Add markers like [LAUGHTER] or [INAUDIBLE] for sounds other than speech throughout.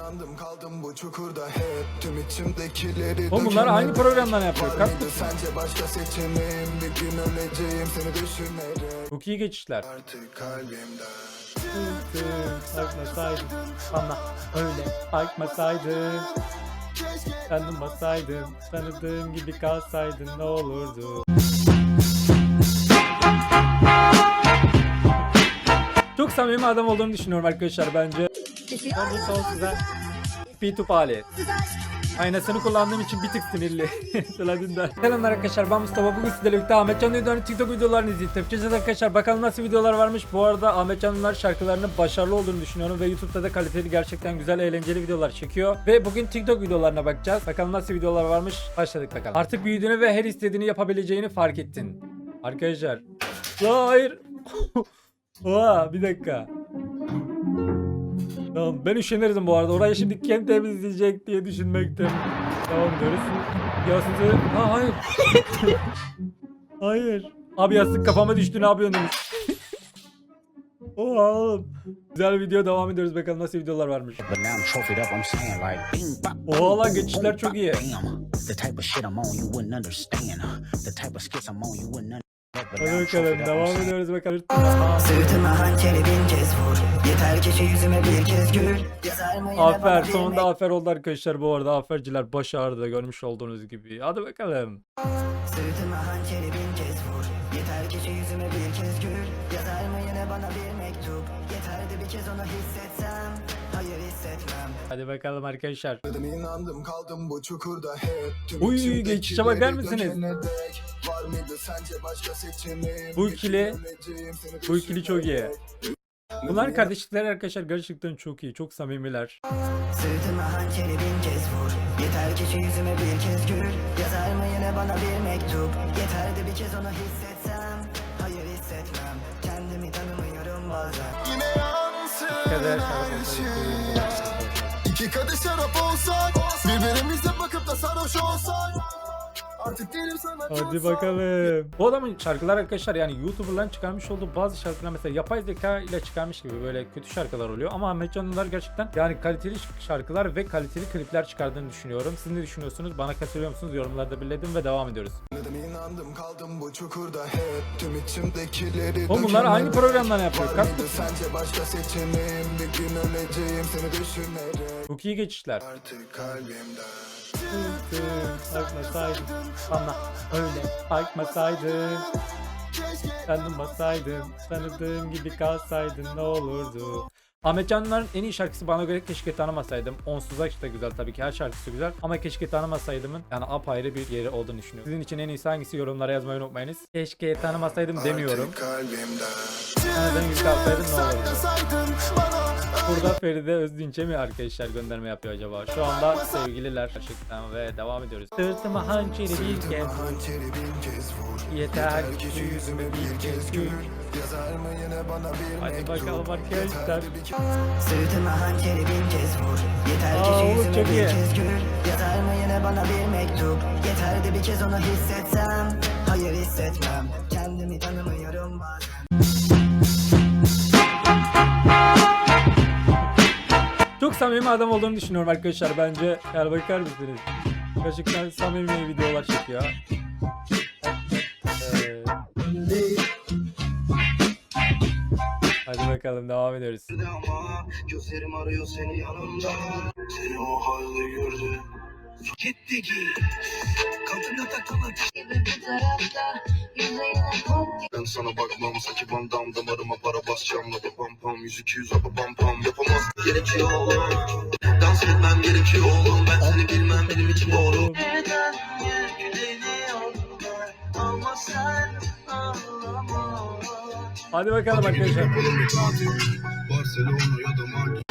inandım kaldım bu çukurda hep Tüm içimdekileri Oğlum bunlar hangi programdan yapıyor? Mıydı sence başka seçeneğim Bir gün öleceğim seni düşünerek Çok iyi geçişler. Artık kalbimde Bakmasaydın bana öyle bakmasaydın Sen durmasaydın tanıdığım gibi kalsaydın ne olurdu Çok samimi adam olduğunu düşünüyorum arkadaşlar bence. Bence sonsuza P2 Pali. Aynasını kullandığım için bir tık sinirli. [LAUGHS] Sıladığında. Selamlar arkadaşlar ben Mustafa. Bugün sizlerle birlikte Ahmet Can Ünlü'nün TikTok videolarını izleyip tepkeceğiz arkadaşlar. Bakalım nasıl videolar varmış. Bu arada Ahmet Can şarkılarının başarılı olduğunu düşünüyorum. Ve YouTube'da da kaliteli gerçekten güzel eğlenceli videolar çekiyor. Ve bugün TikTok videolarına bakacağız. Bakalım nasıl videolar varmış. Başladık bakalım. Artık büyüdüğünü ve her istediğini yapabileceğini fark ettin. Arkadaşlar. Hayır. [LAUGHS] Oha bir dakika. Tamam ben üşenirdim bu arada. Orayı şimdi kim temizleyecek diye düşünmektim. Tamam diyoruz. Yastığı... Ha hayır. [LAUGHS] hayır. Abi yastık kafama düştü ne yapıyorsun demiş. Oha oğlum. Güzel video devam ediyoruz bakalım nasıl videolar varmış. Oha lan geçişler çok iyi. Hadi bakalım devam ediyoruz bakalım. Sırtıma hançeri bin kez vur. Yeter ki şu yüzüme bir kez gül. Afer sonunda afer oldu arkadaşlar bu arada. Aferciler baş ağrıdı görmüş olduğunuz gibi. Hadi bakalım. Sırtıma hançeri bin kez vur. Yeter ki şu yüzüme bir kez gül. Yazar mı yine bana bir mektup? Yeterdi bir kez onu hissetsem. Hayır hissetmem. Hadi bakalım arkadaşlar. Dedim inandım kaldım bu çukurda. Hep Uy, geçişe bakar mısınız? Var mıydı sence başka seçeneğim Bu ikili- Bu ikili çok iyi. Bunlar kardeşlikler arkadaşlar gerçekten çok iyi. Çok samimiler. Sırtıma hançeri bin kez vur. Yeter ki şu yüzüme bir kez gül. Yazar mı yine bana bir mektup? Yeterdi bir kez onu hissetsem. Hayır hissetmem. Kendimi tanımıyorum bazen. Yine yansın her şey. İki kadeh şarap olsak. Birbirimize bakıp da sarhoş olsak Değilim sana Hadi bakalım. Bu adamın şarkılar arkadaşlar yani YouTuber'ların çıkarmış olduğu bazı şarkılar mesela yapay zeka ile çıkarmış gibi böyle kötü şarkılar oluyor. Ama Ahmet Canlılar gerçekten yani kaliteli şarkılar ve kaliteli klipler çıkardığını düşünüyorum. Siz ne düşünüyorsunuz? Bana katılıyor musunuz? Yorumlarda belirledim ve devam ediyoruz. İnandım kaldım bu çukurda hep Tüm içimdekileri Oğlum bunlar dek. programdan yapıyor? Mıydı sence başka seçeneğim Bir gün öleceğim seni düşünerek çok iyi geçişler. Artık kalbimde Bakmasaydın bana öyle bakmasaydın Sen durmasaydın tanıdığım gibi kalsaydın ne olurdu Ahmet Canlılar'ın en iyi şarkısı bana göre keşke tanımasaydım. Onsuzak da güzel tabii ki her şarkısı güzel ama keşke tanımasaydımın yani apayrı bir yeri olduğunu düşünüyorum. Sizin için en iyisi hangisi yorumlara yazmayı unutmayınız. Keşke tanımasaydım demiyorum. Tanıdığım gibi kalsaydın ne olurdu. Burada Feride Özdinç'e mi arkadaşlar gönderme yapıyor acaba? Şu anda sevgililer gerçekten ve devam ediyoruz. Sırtıma hançeri bir kez Yeter Yeter şu yüzüme bir kez gül Yazar mı yine bana bir Hadi bakalım arkadaşlar. Yeter Sırtıma hançeri bin kez vur Yeter Aa, ki yüzüme çok bir iyi. kez gül Yazar mı yine bana bir mektup Yeterdi bir kez onu hissetsem Hayır hissetmem Kendimi tanımıyorum bazen samimi adam olduğunu düşünüyorum arkadaşlar bence. Yani bakar mısınız? Gerçekten samimi videolar çekiyor. Ee, Hadi bakalım devam ediyoruz. Gözlerim arıyor seni yanımda Seni o halde gördü Gitti ki Kalbimde takılı bir tarafta yüzeyine Ben sana bakmam. Saki bandam damarıma para basacağım. Lapa pam pam Yüz iki yüz apa pam pam Yapamaz. Gerekiyor oğlum. Dans etmem gerekiyor oğlum. Ben seni bilmem benim için doğru. Neden yüreğini yollar Ama sen ağlama Hadi bakalım arkadaşlar. Barcelona ya da Madrid.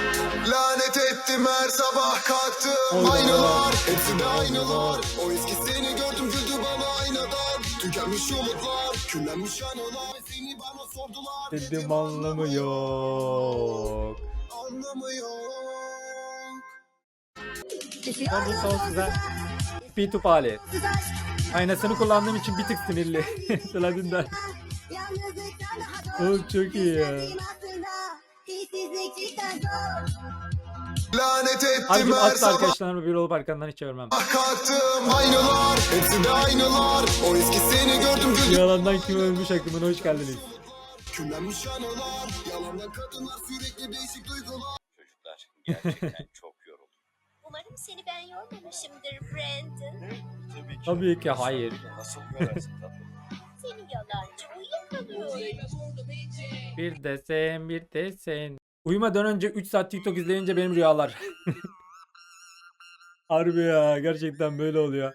Lanet ettim her sabah kalktım. Aynalar hepsi de aynalar. O eski seni gördüm güldü bana aynadan. Tükenmiş umutlar küllenmiş anılar Seni bana sordular Dedim anlamı yok. Anlamı yok Hadi sonsuza. P2 Pali. Aynasını kullandığım için bir tık sinirli. [LAUGHS] Sıladığında. Oğlum çok iyi ya. Lanet ettim Halbuki her sabah arkadaşlarımla bir olup arkandan hiç çevirmem. Kalktım aynalar Hepsi de aynalar O eski seni gördüm güldüm Yalandan kim ölmüş aklımına hoş geldiniz. Küllenmiş anılar Yalandan kadınlar sürekli değişik duygular Çocuklar gerçekten [LAUGHS] çok yoruldum. Umarım seni ben yormamışımdır Brandon. Tabii ki. Tabii ki hayır. Nasıl görersin tatlım? Seni yalancı uyuyakalıyorum. Bir desen bir desen. Uyumadan önce 3 saat TikTok izleyince benim rüyalar. [LAUGHS] Harbi ya gerçekten böyle oluyor.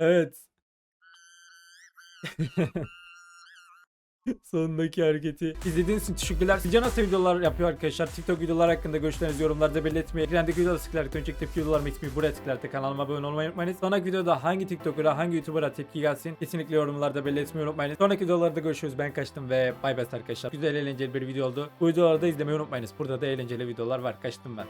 Evet. [LAUGHS] Sonundaki hareketi. İzlediğiniz için teşekkürler. Sizce nasıl videolar yapıyor arkadaşlar? TikTok videolar hakkında görüşlerinizi yorumlarda belirtmeyi. Ekrandaki videoda tıklayarak önceki tepki videolarımı etmeyi buraya tıklayarak kanalıma abone olmayı unutmayınız. Sonraki videoda hangi TikToker'a hangi YouTuber'a tepki gelsin kesinlikle yorumlarda belirtmeyi unutmayınız. Sonraki videolarda görüşürüz. Ben kaçtım ve bay bay arkadaşlar. Güzel eğlenceli bir video oldu. Bu videoları da izlemeyi unutmayınız. Burada da eğlenceli videolar var. Kaçtım ben.